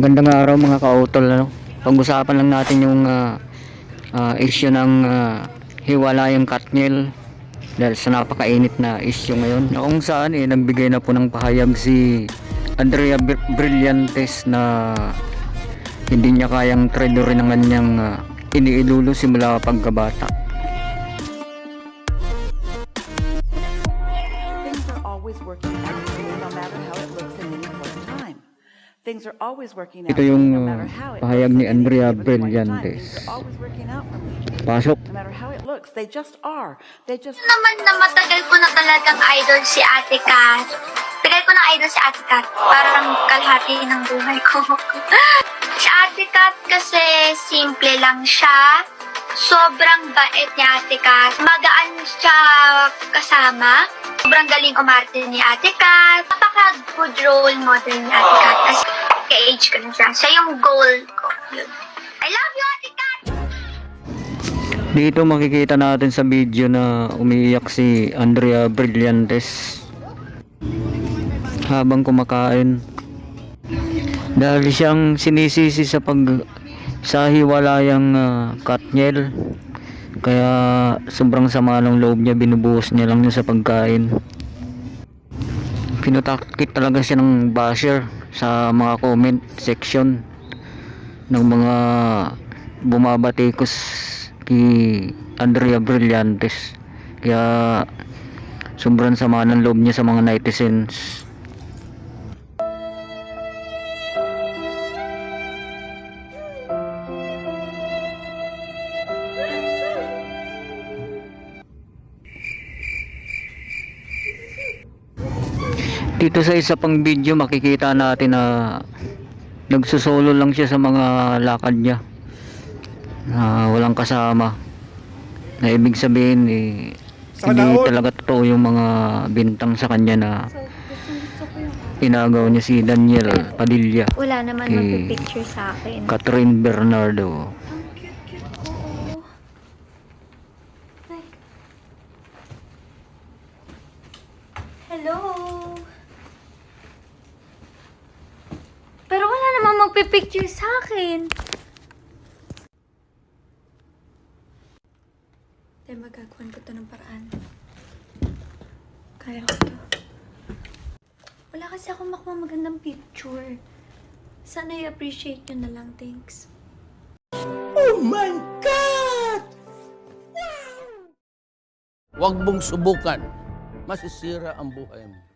Magandang araw mga kautol. Ano? Pag-usapan lang natin yung ah, ah, issue ng ah, hiwalayang katnil dahil sa napakainit na issue ngayon. Kung saan eh, nagbigay na po ng pahayag si Andrea Br- Brillantes na hindi niya kayang tradeorin ng kanyang ah, iniilulo simula pagkabata. Things are always working out no matter how it looks in any point in time. Things are always working out Ito yung, no matter how it pahayag ni Andrea. Brillantes. Pasok. no matter how it looks. They just are. They just naman na matagal ko na talagang idol si Ate Kat. Tagal ko na idol si Ate Kat. Parang kalahati ng buhay ko. si Ate Kat kasi simple lang siya. Sobrang bait ni Ate Kat. Magaan siya kasama. Sobrang galing umarte ni Ate Kat. Good role model ni Ate Kat. Kasi ka-age ko na siya. Siya yung goal ko. Yun. I love you, Ate Kat! Dito makikita natin sa video na umiiyak si Andrea Brillantes habang kumakain. Dahil siyang sinisisi sa pag sa hiwalayang uh, katnyel. Kaya sobrang sama ng loob niya, binubuhos niya lang niya sa pagkain. Pinutakit talaga siya ng basher sa mga comment section ng mga bumabatikos kay Andrea Brillantes. Kaya sobrang sama ng loob niya sa mga netizens dito sa isa pang video makikita natin na nagsusolo lang siya sa mga lakad niya na walang kasama na ibig sabihin eh, hindi talaga totoo yung mga bintang sa kanya na inagaw niya si Daniel Padilla Wala naman Okay. magpipicture sa akin. Catherine Bernardo. Like, hello? Pero wala naman magpipicture sa akin. Dahil magagawan ko to ng paraan. Kaya ko to. Wala kasi akong makuha magandang picture. Sana i-appreciate nyo na lang, thanks. Huwag mong subukan. Masisira ang buhay mo.